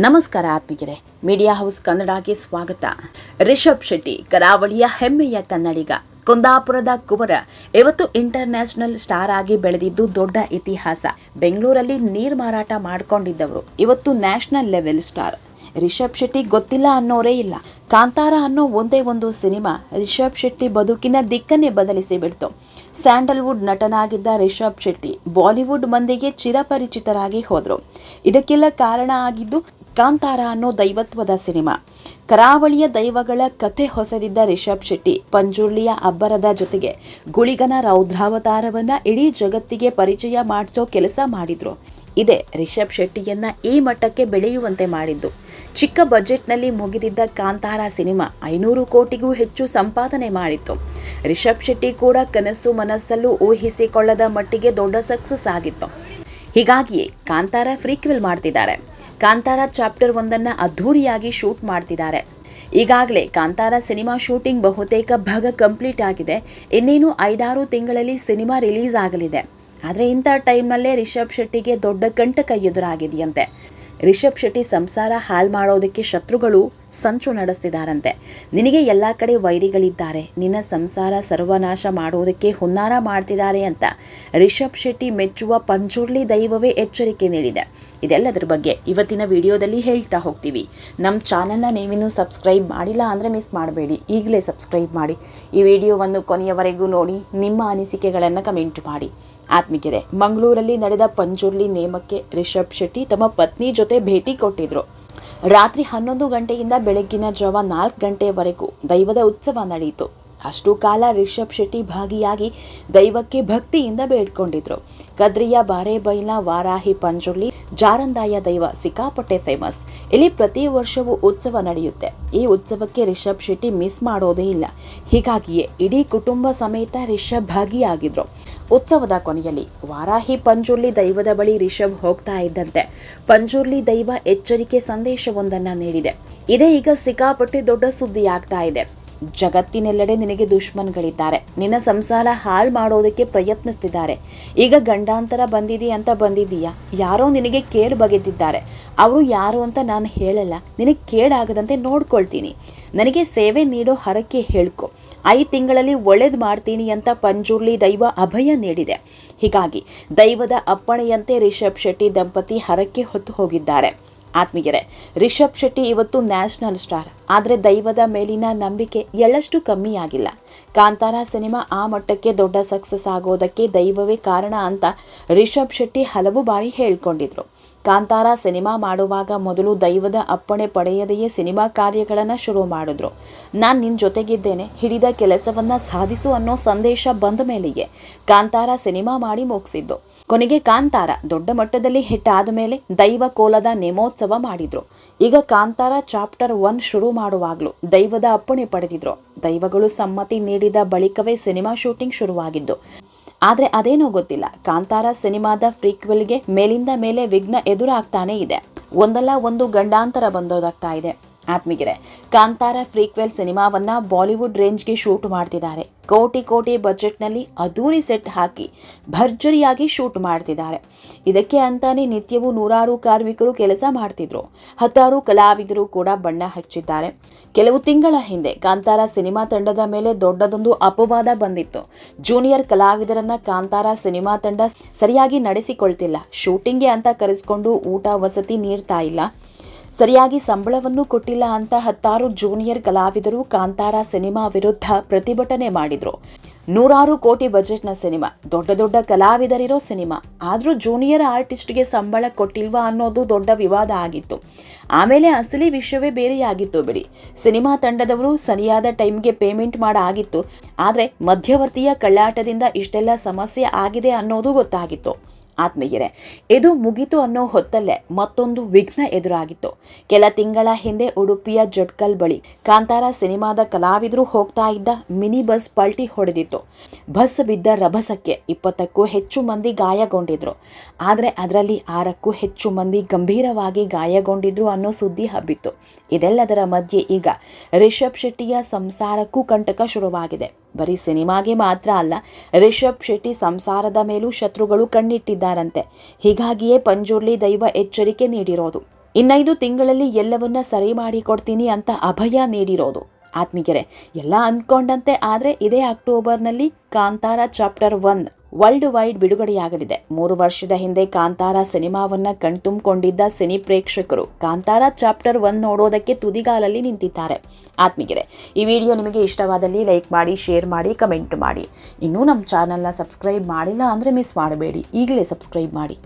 ನಮಸ್ಕಾರ ಆತ್ಮಿಕರೆ media house ಕನ್ನಡಕ್ಕೆ ಸ್ವಾಗತ. ರಿಷಬ್ ಶೆಟ್ಟಿ, ಕರಾವಳಿಯ ಹೆಮ್ಮೆಯ ಕನ್ನಡಿಗ. ಕುಂದಾಪುರದ ಕುವರ ಇವತ್ತು ಇಂಟರ್ನ್ಯಾಷನಲ್ ಸ್ಟಾರ್ ಆಗಿ ಬೆಳೆದಿದ್ದು ದೊಡ್ಡ ಇತಿಹಾಸ. ಬೆಂಗಳೂರಲ್ಲಿ ನೀರು ಮಾರಾಟ ಮಾಡ್ಕೊಂಡಿದ್ದವರು ಇವತ್ತು national level star. Rishab Shetty ಗೊತ್ತಿಲ್ಲ ಅನ್ನೋರೇ ಇಲ್ಲ. ಕಾಂತಾರ ಅನ್ನೋ ಒಂದೇ ಒಂದು ಸಿನಿಮಾ ರಿಷಬ್ ಶೆಟ್ಟಿ ಬದುಕಿನ ದಿಕ್ಕನ್ನೇ ಬದಲಿಸಿ ಬಿಡ್ತು. ಸ್ಯಾಂಡಲ್ವುಡ್ ನಟನಾಗಿದ್ದ ರಿಷಬ್ ಶೆಟ್ಟಿ ಬಾಲಿವುಡ್ ಮಂದಿಗೆ ಚಿರಪರಿಚಿತರಾಗಿ ಹೋದರು. ಇದಕ್ಕೆಲ್ಲ ಕಾರಣ ಆಗಿದ್ದು ಕಾಂತಾರ ಅನ್ನೋ ದೈವತ್ವದ ಸಿನಿಮಾ. ಕರಾವಳಿಯ ದೈವಗಳ ಕಥೆ ಹೊಸದಿದ್ದ ರಿಷಬ್ ಶೆಟ್ಟಿ, ಪಂಜುರ್ಲಿಯ ಅಬ್ಬರದ ಜೊತೆಗೆ ಗುಳಿಗನ ರೌದ್ರಾವತಾರವನ್ನ ಇಡೀ ಜಗತ್ತಿಗೆ ಪರಿಚಯ ಮಾಡಿಸೋ ಕೆಲಸ ಮಾಡಿದ್ರು. ಇದೇ ರಿಷಬ್ ಶೆಟ್ಟಿಯನ್ನ ಈ ಮಟ್ಟಕ್ಕೆ ಬೆಳೆಯುವಂತೆ ಮಾಡಿದ್ದು. ಚಿಕ್ಕ ಬಜೆಟ್ನಲ್ಲಿ ಮುಗಿದಿದ್ದ ಕಾಂತಾರ ಸಿನಿಮಾ ಐನೂರು ಕೋಟಿಗೂ ಹೆಚ್ಚು ಸಂಪಾದನೆ ಮಾಡಿತ್ತು. ರಿಷಬ್ ಶೆಟ್ಟಿ ಕೂಡ ಕನಸು ಮನಸ್ಸಲ್ಲೂ ಊಹಿಸಿಕೊಳ್ಳದ ಮಟ್ಟಿಗೆ ದೊಡ್ಡ ಸಕ್ಸಸ್ ಆಗಿತ್ತು. ಹೀಗಾಗಿಯೇ ಕಾಂತಾರ ಫ್ರೀಕ್ವೆಲ್ ಮಾಡ್ತಿದ್ದಾರೆ. ಕಾಂತಾರ ಚಾಪ್ಟರ್ ಒಂದನ್ನು ಅದ್ಧೂರಿಯಾಗಿ ಶೂಟ್ ಮಾಡ್ತಿದ್ದಾರೆ. ಈಗಾಗಲೇ ಕಾಂತಾರ ಸಿನಿಮಾ ಶೂಟಿಂಗ್ ಬಹುತೇಕ ಭಾಗ ಕಂಪ್ಲೀಟ್ ಆಗಿದೆ. ಇನ್ನೇನು ಐದಾರು ತಿಂಗಳಲ್ಲಿ ಸಿನಿಮಾ ರಿಲೀಸ್ ಆಗಲಿದೆ. ಆದರೆ ಇಂಥ ಟೈಮ್ನಲ್ಲೇ ರಿಷಬ್ ಶೆಟ್ಟಿಗೆ ದೊಡ್ಡ ಕಂಟಕ ಎದುರಾಗಿದೆಯಂತೆ. ರಿಷಬ್ ಶೆಟ್ಟಿ ಸಂಸಾರ ಹಾಳು ಮಾಡೋದಕ್ಕೆ ಶತ್ರುಗಳು ಸಂಚು ನಡೆಸ್ತಿದ್ದಾರಂತೆ ನಿನಗೆ ಎಲ್ಲ ಕಡೆ ವೈರಿಗಳಿದ್ದಾರೆ. ನಿನ್ನ ಸಂಸಾರ ಸರ್ವನಾಶ ಮಾಡೋದಕ್ಕೆ ಹುನ್ನಾರ ಮಾಡ್ತಿದ್ದಾರೆ ಅಂತ ರಿಷಬ್ ಶೆಟ್ಟಿ ಮೆಚ್ಚುವ ಪಂಚುರ್ಲಿ ದೈವವೇ ಎಚ್ಚರಿಕೆ ನೀಡಿದೆ. ಇದೆಲ್ಲದರ ಬಗ್ಗೆ ಇವತ್ತಿನ ವಿಡಿಯೋದಲ್ಲಿ ಹೇಳ್ತಾ ಹೋಗ್ತೀವಿ. ನಮ್ಮ ಚಾನಲ್ನ ನೀವಿನ್ನೂ ಸಬ್ಸ್ಕ್ರೈಬ್ ಮಾಡಿಲ್ಲ ಅಂದರೆ ಮಿಸ್ ಮಾಡಬೇಡಿ. ಈಗಲೇ ಸಬ್ಸ್ಕ್ರೈಬ್ ಮಾಡಿ. ಈ ವಿಡಿಯೋವನ್ನು ಕೊನೆಯವರೆಗೂ ನೋಡಿ, ನಿಮ್ಮ ಅನಿಸಿಕೆಗಳನ್ನು ಕಮೆಂಟ್ ಮಾಡಿ. ಆತ್ಮಿಕರೆ ಮಂಗಳೂರಲ್ಲಿ ನಡೆದ ಪಂಚುರ್ಲಿ ನೇಮಕ್ಕೆ ರಿಷಬ್ ಶೆಟ್ಟಿ ತಮ್ಮ ಪತ್ನಿ ಜೊತೆ ಭೇಟಿ ಕೊಟ್ಟಿದ್ರು. ರಾತ್ರಿ ಹನ್ನೊಂದು ಗಂಟೆಯಿಂದ ಬೆಳಗ್ಗಿನ ಜಾವ ನಾಲ್ಕು ಗಂಟೆಯವರೆಗೂ ದೈವದ ಉತ್ಸವ ನಡೆಯಿತು. ಅಷ್ಟು ಕಾಲ ರಿಷಭ್ ಶೆಟ್ಟಿ ಭಾಗಿಯಾಗಿ ದೈವಕ್ಕೆ ಭಕ್ತಿಯಿಂದ ಬೇಡ್ಕೊಂಡಿದ್ರು. ಕದ್ರಿಯ ಬಾರೇಬೈಲ ವಾರಾಹಿ ಪಂಜುರ್ಲಿ ಜಾರಂದಾಯ ದೈವ ಸಿಕ್ಕಾಪಟ್ಟೆ ಫೇಮಸ್ ಇಲ್ಲಿ ಪ್ರತಿ ವರ್ಷವೂ ಉತ್ಸವ ನಡೆಯುತ್ತೆ. ಈ ಉತ್ಸವಕ್ಕೆ ರಿಷಬ್ ಶೆಟ್ಟಿ ಮಿಸ್ ಮಾಡೋದೇ ಇಲ್ಲ. ಹೀಗಾಗಿಯೇ ಇಡೀ ಕುಟುಂಬ ಸಮೇತ ರಿಷಬ್ ಭಾಗಿಯಾಗಿದ್ರು. ಉತ್ಸವದ ಕೊನೆಯಲ್ಲಿ ವಾರಾಹಿ ಪಂಜುರ್ಲಿ ದೈವದ ಬಳಿ ರಿಷಭ್ ಹೋಗ್ತಾ ಇದ್ದಂತೆ. ಪಂಜುರ್ಲಿ ದೈವ ಎಚ್ಚರಿಕೆ ಸಂದೇಶವೊಂದನ್ನು ನೀಡಿದೆ. ಇದೇ ಈಗ ಸಿಕ್ಕಾಪಟ್ಟೆ ದೊಡ್ಡ ಸುದ್ದಿ ಆಗ್ತಾ ಇದೆ. ಜಗತ್ತಿನೆಲ್ಲೆಡೆ ನಿನಗೆ ದುಶ್ಮನ್ಗಳಿದ್ದಾರೆ. ನಿನ್ನ ಸಂಸಾರ ಹಾಳು ಮಾಡೋದಕ್ಕೆ ಪ್ರಯತ್ನಿಸ್ತಿದ್ದಾರೆ. ಈಗ ಗಂಡಾಂತರ ಬಂದಿದೆ ಅಂತ ಬಂದಿದೀಯಾ ಯಾರೋ ನಿನಗೆ ಕೇಳು ಬಗೆದಿದ್ದಾರೆ. ಅವರು ಯಾರು ಅಂತ ನಾನು ಹೇಳಲ್ಲ. ನಿನಗೆ ಕೇಡಾಗದಂತೆ ನೋಡ್ಕೊಳ್ತೀನಿ. ನನಗೆ ಸೇವೆ ನೀಡೋ ಹರಕೆ ಹೇಳ್ಕೊ. ಐದು ತಿಂಗಳಲ್ಲಿ ಒಳ್ಳೇದು ಮಾಡ್ತೀನಿ ಅಂತ ಪಂಜುರ್ಲಿ ದೈವ ಅಭಯ ನೀಡಿದೆ. ಹೀಗಾಗಿ ದೈವದ ಅಪ್ಪಣೆಯಂತೆ ರಿಷಬ್ ಶೆಟ್ಟಿ ದಂಪತಿ ಹರಕೆ ಹೊತ್ತು ಹೋಗಿದ್ದಾರೆ. ಆತ್ಮೀಯರೇ, ರಿಷಬ್ ಶೆಟ್ಟಿ ಇವತ್ತು ನ್ಯಾಷನಲ್ ಸ್ಟಾರ್. ಆದರೆ ದೈವದ ಮೇಲಿನ ನಂಬಿಕೆ ಎಳ್ಳಷ್ಟು ಕಮ್ಮಿ ಆಗಿಲ್ಲ ಕಾಂತಾರ ಸಿನಿಮಾ ಆ ಮಟ್ಟಕ್ಕೆ ದೊಡ್ಡ ಸಕ್ಸಸ್ ಆಗೋದಕ್ಕೆ ದೈವವೇ ಕಾರಣ ಅಂತ ರಿಷಬ್ ಶೆಟ್ಟಿ ಹಲವು ಬಾರಿ ಹೇಳ್ಕೊಂಡಿದ್ರು. ಕಾಂತಾರ ಸಿನಿಮಾ ಮಾಡುವಾಗ ಮೊದಲು ದೈವದ ಅಪ್ಪಣೆ ಪಡೆಯದೆಯೇ ಸಿನಿಮಾ ಕಾರ್ಯಗಳನ್ನು ಶುರು ಮಾಡಿದ್ರು. ನಾನು ನಿನ್ನ ಜೊತೆಗಿದ್ದೇನೆ, ಹಿಡಿದ ಕೆಲಸವನ್ನ ಸಾಧಿಸು ಅನ್ನೋ ಸಂದೇಶ ಬಂದ ಮೇಲೆಯೇ ಕಾಂತಾರ ಸಿನಿಮಾ ಮಾಡಿ ಮುಗಿಸಿದ್ದು. ಕೊನೆಗೆ ಕಾಂತಾರ ದೊಡ್ಡ ಮಟ್ಟದಲ್ಲಿ ಹಿಟ್ ಮೇಲೆ ದೈವ ಕೋಲದ ನೇಮೋತ್ಸವ ಮಾಡಿದ್ರು. ಈಗ ಕಾಂತಾರ ಚಾಪ್ಟರ್ ಒನ್ ಶುರು ಮಾಡುವಾಗಲೂ ದೈವದ ಅಪ್ಪಣೆ ಪಡೆದಿದ್ರು. ದೈವಗಳು ಸಮ್ಮತಿ ನೀಡಿದ ಬಳಿಕವೇ ಸಿನಿಮಾ ಶೂಟಿಂಗ್ ಶುರುವಾಗಿದ್ದು. ಆದರೆ ಅದೇನೋ ಗೊತ್ತಿಲ್ಲ. ಕಾಂತಾರ ಸಿನಿಮಾದ ಫ್ರೀಕ್ವೆಲ್ಗೆ ಮೇಲಿಂದ ಮೇಲೆ ವಿಘ್ನ ಎದುರಾಗ್ತಾನೆ ಇದೆ. ಒಂದಲ್ಲ ಒಂದು ಗಂಡಾಂತರ ಬಂದೋದಾಗ್ತಾ ಇದೆ. ಆತ್ಮೀಗೆರೆ ಕಾಂತಾರ ಫ್ರೀಕ್ವೆಲ್ ಸಿನಿಮಾವನ್ನ ಬಾಲಿವುಡ್ ರೇಂಜ್ಗೆ ಶೂಟ್ ಮಾಡ್ತಿದ್ದಾರೆ. ಕೋಟಿ ಕೋಟಿ ಬಜೆಟ್ನಲ್ಲಿ ಅದೂರಿ ಸೆಟ್ ಹಾಕಿ ಭರ್ಜರಿಯಾಗಿ ಶೂಟ್ ಮಾಡ್ತಿದ್ದಾರೆ. ಇದಕ್ಕೆ ಅಂತಾನೆ ನಿತ್ಯವೂ ನೂರಾರು ಕಾರ್ಮಿಕರು ಕೆಲಸ ಮಾಡ್ತಿದ್ರು. ಹತ್ತಾರು ಕಲಾವಿದರು ಕೂಡ ಬಣ್ಣ ಹಚ್ಚಿದ್ದಾರೆ. ಕೆಲವು ತಿಂಗಳ ಹಿಂದೆ ಕಾಂತಾರ ಸಿನಿಮಾ ತಂಡದ ಮೇಲೆ ದೊಡ್ಡದೊಂದು ಅಪವಾದ ಬಂದಿತ್ತು. ಜೂನಿಯರ್ ಕಲಾವಿದರನ್ನ ಕಾಂತಾರ ಸಿನಿಮಾ ತಂಡ ಸರಿಯಾಗಿ ನಡೆಸಿಕೊಳ್ತಿಲ್ಲ. ಶೂಟಿಂಗ್ಗೆ ಅಂತ ಕರೆಸಿಕೊಂಡು ಊಟ ವಸತಿ ನೀಡ್ತಾ ಇಲ್ಲ. ಸರಿಯಾಗಿ ಸಂಬಳವನ್ನು ಕೊಟ್ಟಿಲ್ಲ ಅಂತ ಹತ್ತಾರು ಜೂನಿಯರ್ ಕಲಾವಿದರು ಕಾಂತಾರ ಸಿನಿಮಾ ವಿರುದ್ಧ ಪ್ರತಿಭಟನೆ ಮಾಡಿದ್ರು. ನೂರಾರು ಕೋಟಿ ಬಜೆಟ್ನ ಸಿನಿಮಾ, ದೊಡ್ಡ ದೊಡ್ಡ ಕಲಾವಿದರಿರೋ ಸಿನಿಮಾ, ಆದರೂ ಜೂನಿಯರ್ ಆರ್ಟಿಸ್ಟ್ಗೆ ಸಂಬಳ ಕೊಟ್ಟಿಲ್ವಾ ಅನ್ನೋದು ದೊಡ್ಡ ವಿವಾದ ಆಗಿತ್ತು. ಆಮೇಲೆ ಅಸಲಿ ವಿಷಯವೇ ಬೇರೆಯಾಗಿತ್ತು ಬಿಡಿ. ಸಿನಿಮಾ ತಂಡದವರು ಸರಿಯಾದ ಟೈಮ್ಗೆ ಪೇಮೆಂಟ್ ಮಾಡಾಗಿತ್ತು, ಆದರೆ ಮಧ್ಯವರ್ತಿಯ ಕಳ್ಳಾಟದಿಂದ ಇಷ್ಟೆಲ್ಲ ಸಮಸ್ಯೆ ಆಗಿದೆ ಅನ್ನೋದು ಗೊತ್ತಾಗಿತ್ತು. ಆತ್ಮೀಯರೇ, ಇದು ಮುಗಿತು ಅನ್ನೋ ಹೊತ್ತಲ್ಲೇ ಮತ್ತೊಂದು ವಿಘ್ನ ಎದುರಾಗಿತ್ತು. ಕೆಲ ತಿಂಗಳ ಹಿಂದೆ ಉಡುಪಿಯ ಜಟ್ಕಲ್ ಬಳಿ ಕಾಂತಾರ ಸಿನಿಮಾದ ಕಲಾವಿದರು ಹೋಗ್ತಾ ಇದ್ದ ಮಿನಿ ಬಸ್ ಪಲ್ಟಿ ಹೊಡೆದಿತ್ತು. ಬಸ್ ಬಿದ್ದ ರಭಸಕ್ಕೆ ಇಪ್ಪತ್ತಕ್ಕೂ ಹೆಚ್ಚು ಮಂದಿ ಗಾಯಗೊಂಡಿದ್ರು. ಆದರೆ ಅದರಲ್ಲಿ ಆರಕ್ಕೂ ಹೆಚ್ಚು ಮಂದಿ ಗಂಭೀರವಾಗಿ ಗಾಯಗೊಂಡಿದ್ರು ಅನ್ನೋ ಸುದ್ದಿ ಹಬ್ಬಿತ್ತು. ಇದೆಲ್ಲದರ ಮಧ್ಯೆ ಈಗ ರಿಷಬ್ ಶೆಟ್ಟಿಯ ಸಂಸಾರಕ್ಕೂ ಕಂಟಕ ಶುರುವಾಗಿದೆ. ಬರೀ ಸಿನಿಮಾಗೆ ಮಾತ್ರ ಅಲ್ಲ, ರಿಷಬ್ ಶೆಟ್ಟಿ ಸಂಸಾರದ ಮೇಲೂ ಶತ್ರುಗಳು ಕಣ್ಣಿಟ್ಟಿದ್ದಾರಂತೆ. ಹೀಗಾಗಿಯೇ ಪಂಜುರ್ಲಿ ದೈವ ಎಚ್ಚರಿಕೆ ನೀಡಿರೋದು. ಇನ್ನೈದು ತಿಂಗಳಲ್ಲಿ ಎಲ್ಲವನ್ನ ಸರಿ ಮಾಡಿಕೊಡ್ತೀನಿ ಅಂತ ಅಭಯ ನೀಡಿರೋದು. ಆತ್ಮೀಗೆರೆ ಎಲ್ಲ ಅಂದ್ಕೊಂಡಂತೆ, ಆದರೆ ಇದೇ ಅಕ್ಟೋಬರ್ನಲ್ಲಿ Kantara chapter one world wide ಬಿಡುಗಡೆಯಾಗಲಿದೆ. ಮೂರು ವರ್ಷದ ಹಿಂದೆ ಕಾಂತಾರ ಸಿನಿಮಾವನ್ನ ಕಣ್ತುಂಬಿಕೊಂಡಿದ್ದ ಸಿನಿ ಪ್ರೇಕ್ಷಕರು ಕಾಂತಾರ ಚಾಪ್ಟರ್ ಒನ್ ನೋಡೋದಕ್ಕೆ ತುದಿಗಾಲಲ್ಲಿ ನಿಂತಿದ್ದಾರೆ. ಆತ್ಮೀಗೆರೆ ಈ ವಿಡಿಯೋ ನಿಮಗೆ ಇಷ್ಟವಾದಲ್ಲಿ ಲೈಕ್ ಮಾಡಿ, ಶೇರ್ ಮಾಡಿ, ಕಮೆಂಟ್ ಮಾಡಿ. ಇನ್ನೂ ನಮ್ಮ ಚಾನಲ್ನ ಸಬ್ಸ್ಕ್ರೈಬ್ ಮಾಡಿಲ್ಲ ಅಂದರೆ ಮಿಸ್ ಮಾಡಬೇಡಿ. ಈಗಲೇ ಸಬ್ಸ್ಕ್ರೈಬ್ ಮಾಡಿ.